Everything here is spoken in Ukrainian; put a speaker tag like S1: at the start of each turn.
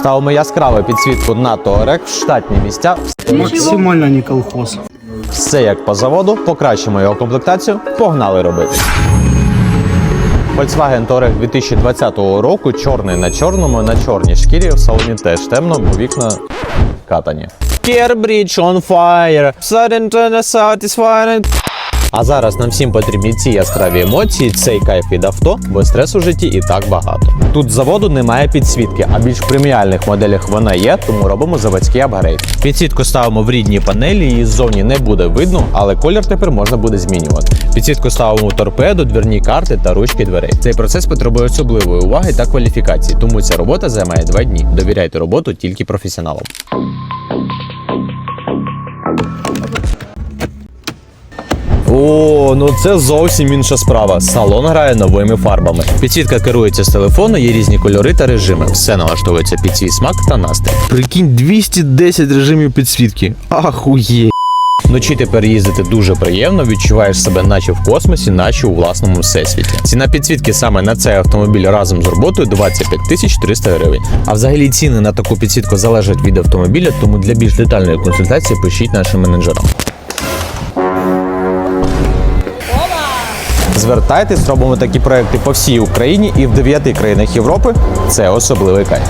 S1: Ставимо яскраву підсвітку на торек, в штатні місця.
S2: Максимально не колхоз.
S1: Все як по заводу, покращимо його комплектацію, погнали робити. Volkswagen Touareg 2020 року чорний на чорному, на чорній шкірі, в салоні теж темно, бо вікна катані. Bridge on fire, sudden satisfying. А зараз нам всім потрібні ці яскраві емоції, цей кайф від авто, бо стресу в житті і так багато. Тут заводу немає підсвітки, а більш преміальних моделях вона є, тому робимо заводський апгрейд. Підсвітку ставимо в рідній панелі, її ззовні не буде видно, але колір тепер можна буде змінювати. Підсвітку ставимо торпеду, двірні карти та ручки дверей. Цей процес потребує особливої уваги та кваліфікації, тому ця робота займає два дні. Довіряйте роботу тільки професіоналам. О, ну це зовсім інша справа. Салон грає новими фарбами. Підсвітка керується з телефону, є різні кольори та режими. Все налаштовується під свій смак та настрій. Прикинь, 210 режимів підсвітки. Ахує. Вночі тепер їздити дуже приємно, відчуваєш себе наче в космосі, наче у власному всесвіті. Ціна підсвітки саме на цей автомобіль разом з роботою 25 тисяч 300 гривень. А взагалі ціни на таку підсвітку залежать від автомобіля, тому для більш детальної консультації пишіть нашим менеджерам. Звертайтесь, робимо такі проекти по всій Україні і в дев'яти країнах Європи. Це особливий кайф.